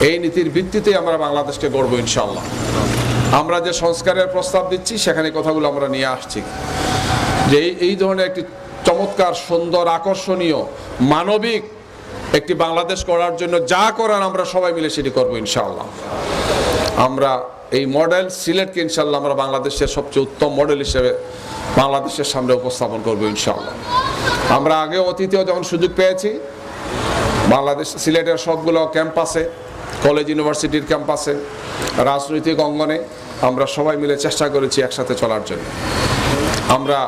এই নীতির ভিত্তিতে আমরা বাংলাদেশকে গড়ব ইনশাল্লাহ আমরা যে সংস্কারের প্রস্তাব দিচ্ছি, সেখানে কথাগুলো আমরা নিয়ে আসছি। যে এই- ধরনের একটি চমৎকার, সুন্দর, আকর্ষণীয়, মানবিক একটি বাংলাদেশ করার জন্য যা করার আমরা সবাই মিলে সেটি করব ইনশাল্লাহ আমরা এই মডেল সিলেটকে ইনশাল্লাহ আমরা বাংলাদেশের সবচেয়ে উত্তম মডেল হিসেবে বাংলাদেশের সামনে উপস্থাপন করব ইনশাল্লাহ আমরা আগে অতীতেও যখন সুযোগ পেয়েছি, বাংলাদেশ সিলেটের সবগুলো ক্যাম্পাসে কলেজ ইউনিভার্সিটির ক্যাম্পাসে, রাজনৈতিক অঙ্গনে আমরা সবাই মিলে চেষ্টা করেছি একসাথে চলার জন্য। আমরা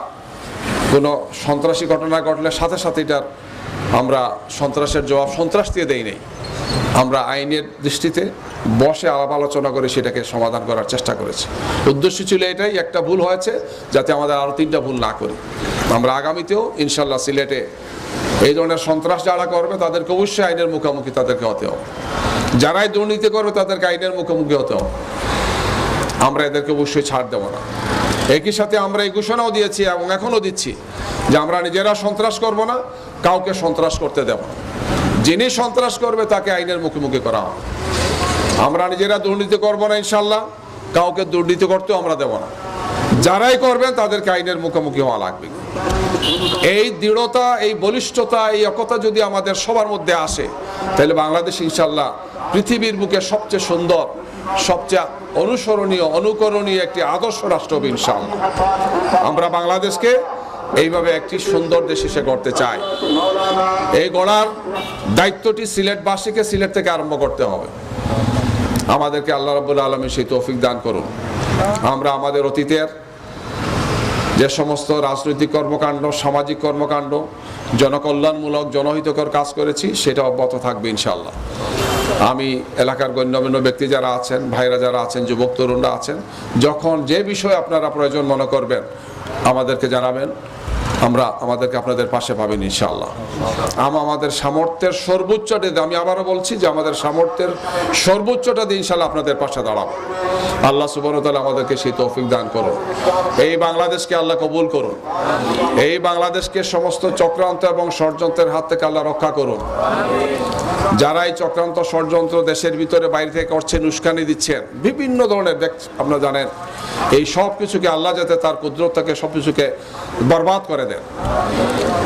কোনো সন্ত্রাসী ঘটনা ঘটলে সাথে সাথে এটার আমরা সন্ত্রাসের জবাব সন্ত্রাস দিয়ে দেই নেই। আমরা আইনের দৃষ্টিতে বসে আলাপ আলোচনা করে সেটাকে সমাধান করার চেষ্টা করেছি। উদ্দেশ্য ছিল এটাই, একটা ভুল হয়েছে যাতে আমাদের আরও তিনটা ভুল না করি। আমরা আগামীতেও ইনশাল্লাহ সিলেটে এই ধরনের সন্ত্রাস যারা করবে, তাদেরকে অবশ্যই আইনের মুখোমুখি তাদেরকে হতে হবে। যারাই দুর্নীতি করবে, তাদেরকে আইনের মুখোমুখি হতে হবে। আমরা এদেরকে অবশ্যই ছাড় দেব না। একই সাথে আমরা এই ঘোষণাও দিয়েছি এবং এখনও দিচ্ছি যে আমরা নিজেরা সন্ত্রাস করব না, কাউকে সন্ত্রাস করতে দেব না। যিনি সন্ত্রাস করবে, তাকে আইনের মুখোমুখি করা হবে। আমরা নিজেরা দুর্নীতি করব না, ইনশাল্লাহ। কাউকে দুর্নীতি করতেও আমরা দেব না। যারাই করবেন, তাদেরকে আইনের মুখোমুখি হওয়া লাগবে। এই দৃঢ়তা, এই বলিষ্ঠতা, এই একতা যদি আমাদের সবার মধ্যে আসে, তাহলে বাংলাদেশ ইনশাল্লাহ পৃথিবীর বুকে সবচেয়ে সুন্দর, সবচেয়ে অনুসরণীয়, অনুকরণীয় একটি আদর্শ রাষ্ট্র হবে ইনশাল্লাহ আমরা বাংলাদেশকে এইভাবে একটি সুন্দর দেশ হিসেবে গড়তে চাই। এই গড়ার দায়িত্বটি সিলেটবাসীকে সিলেট থেকে আরম্ভ করতে হবে। আমাদেরকে আল্লাহ রাবুল আলমী সেই তৌফিক দান করুন। আমরা আমাদের অতীতের যে সমস্ত রাজনৈতিক কর্মকাণ্ড, সামাজিক কর্মকাণ্ড, জনকল্যাণমূলক, জনহিতকর কাজ করেছি, সেটা অব্যাহত থাকবে ইনশাল্লাহ আমি এলাকার গণ্যমান্য ব্যক্তি যারা আছেন, ভাইরা যারা আছেন, যুবক, তরুণরা আছেন, যখন যে বিষয়ে আপনারা প্রয়োজন মনে করবেন, আমাদেরকে জানাবেন। আমরা আমাদেরকে আপনাদের পাশে পাবেন ইনশাল্লাহ আম আমাদের সামর্থ্যের সর্বোচ্চটা দিয়ে আমি আবারও বলছি যে আমাদের সামর্থ্যের সর্বোচ্চটা দিয়ে ইনশাল্লাহ আপনাদের পাশে দাঁড়াবো। আল্লাহ সুবনতাল আমাদেরকে সেই তৌফিক দান করুন। এই বাংলাদেশকে আল্লাহ কবুল করুন। এই বাংলাদেশকে সমস্ত চক্রান্ত এবং ষড়যন্ত্রের হাত থেকে আল্লাহ রক্ষা করুন। যারা এই চক্রান্ত ষড়যন্ত্র দেশের ভিতরে বাইরে থেকে করছেন, উস্কানি দিচ্ছেন, বিভিন্ন ধরনের আপনারা জানেন, এই সব কিছুকে আল্লাহ যাতে তার কুদরত থেকে সব কিছুকে বরবাদ করে দেন।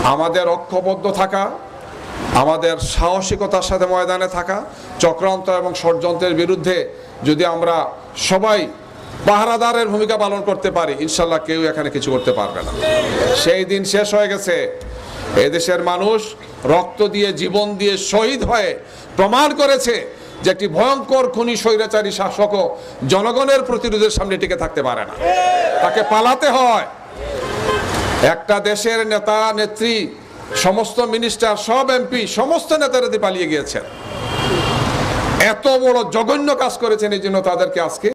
আমাদের। ঐক্যবদ্ধ থাকা, আমাদের সাহসিকতার সাথে ময়দানে থাকা, চক্রান্ত এবং ষড়যন্ত্রের বিরুদ্ধে যদি আমরা সবাই পাহারাদারের ভূমিকা পালন করতে পারি, ইনশাল্লাহ কেউ এখানে কিছু করতে পারবে না। সেই দিন শেষ হয়ে গেছে। এদেশের মানুষ রক্ত দিয়ে, জীবন দিয়ে শহীদ হয়ে প্রমাণ করেছে যে একটি ভয়ঙ্কর, খুনি, স্বৈরাচারী শাসকও জনগণের প্রতিরোধের সামনে টিকে থাকতে পারে না। তাকে পালাতে হয়। একটা দেশের নেতা, নেত্রী, সমস্ত মিনিস্টার সব এমপি সমস্ত নেতারা দিয়ে পালিয়ে গিয়েছেন। এত বড় জঘন্য কাজ করেছেন এই জন্য তাদেরকে আজকে।